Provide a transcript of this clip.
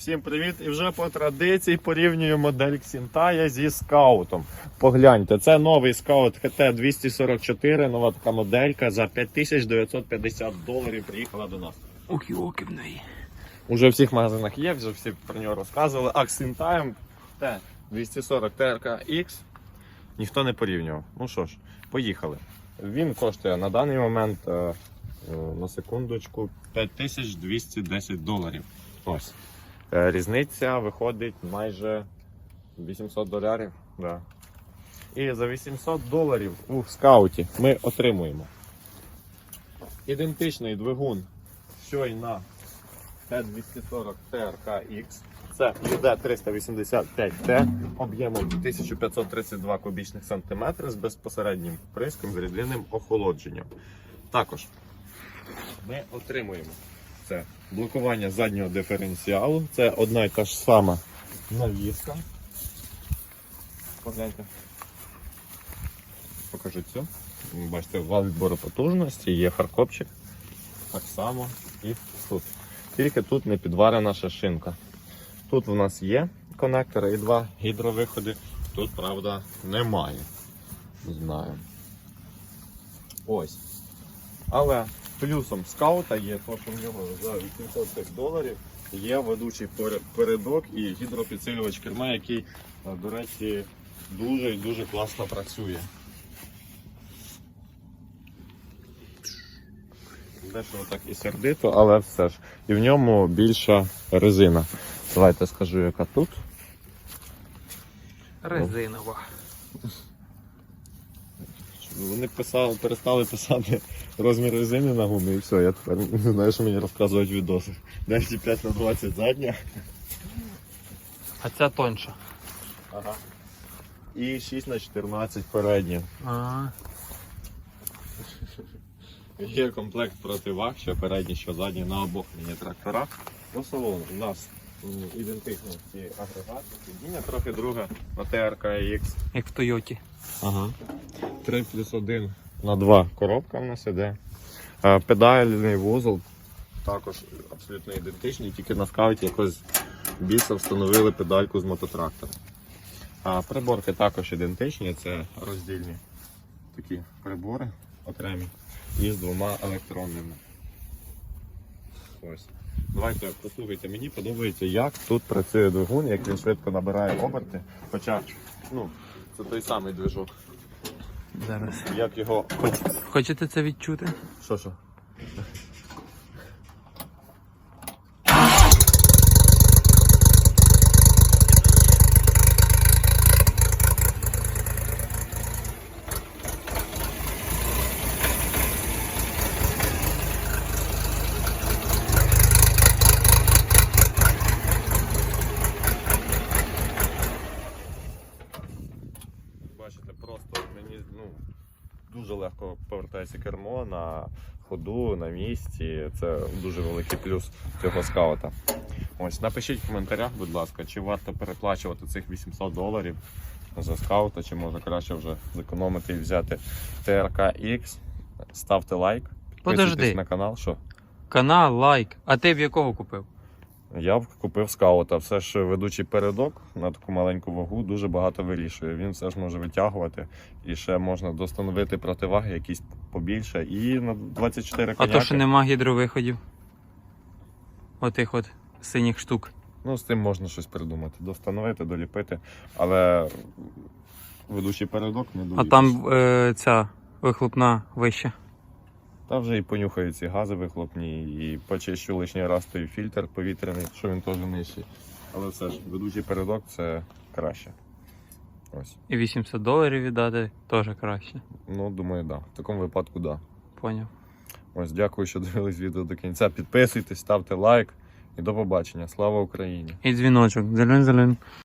Всім привіт! І вже по традиції порівнюю модель Xintaya зі скаутом. Погляньте, це новий скаут ХТ 244, нова така моделька за 5950 доларів приїхала до нас. Ох, йоки в неї. Уже в всіх магазинах є, вже всі про нього розказували. А Xintaya Т 240 TRK-X ніхто не порівнював. Ну що ж, поїхали. Він коштує на даний момент е, е, на секундочку 5210 доларів. Ось. Е, Різниця виходить майже 800 доларів. Да. І за 800 доларів у скауті ми отримуємо ідентичний двигун, що й на Т-240 TRK-X. Це UD385T об'ємом 1532 кубічних сантиметри з безпосереднім вприском з рідинним охолодженням. Також ми отримуємо це блокування заднього диференціалу. Це одна і та ж сама навіска. Погляньте. Покажу цю. Бачите, вал відбору потужності, є фаркопчик. Так само і тут. Тільки тут не підварена шашинка. Тут в нас є конектори і два гідровиходи. Тут, правда, немає. Не знаю. Ось. Але плюсом скаута є те, що в нього за 800 доларів є ведучий передок і гідропідсилювач керма, який, е, до речі, дуже і дуже класно працює. Дещо так і сердито, але все ж. І в ньому більша резина. Давайте скажу, яка тут. Резинова. Вони писали, перестали писати розмір резини на гумі і все, я тепер не знаю, що мені розказують відоси. 10,5 на 20 задня. А ця тонша. Ага. І 6 на 14 передня. А, Є комплект противаг, що передні, що задні на обох міні-тракторах. По салону у нас ці агрегати. Сидіння трохи друге на ТРК X. як в Тойоті. Ага. 3 плюс 1 на 2 коробка в нас іде. Е, Педальний вузол також абсолютно ідентичний, тільки на скауті якось більше встановили педальку з мототрактора. А приборки також ідентичні, це роздільні такі прибори окремі і з двома електронними. Ось. Давайте послухайте, мені подобається, як тут працює двигун, як він швидко набирає оберти. Хоча, ну, це той самий движок. Зараз. Як його. Хочете це відчути? Що що? Бачите, просто мені ну, дуже легко повертається кермо на ходу, на місці. Це дуже великий плюс цього скаута. Ось напишіть в коментарях, будь ласка, чи варто переплачувати цих 800 доларів за скаута, чи може краще вже зекономити і взяти TRK X. Ставте лайк, підписуйтесь Подожди. на канал. Що? Канал, лайк. А ти в якого купив? Я б купив скаута. Все ж ведучий передок на таку маленьку вагу дуже багато вирішує. Він все ж може витягувати і ще можна достановити противаги якісь побільше. І на 24 А то, що нема гідровиходів. Отих от синіх штук. Ну, з тим можна щось придумати. Достановити, доліпити. Але ведучий передок не А там е, ця вихлопна вища. Та вже і понюхають ці гази вихлопні, і почищу лишній раз той фільтр повітряний, що він теж нижчий. Але все ж, ведучий передок це краще. Ось. І 800 доларів віддати теж краще. Ну, думаю, так. Да. В такому випадку, так. Да. Поняв. Ось, дякую, що дивились відео до кінця. Підписуйтесь, ставте лайк і до побачення. Слава Україні! І дзвіночок. Зелень-зелень.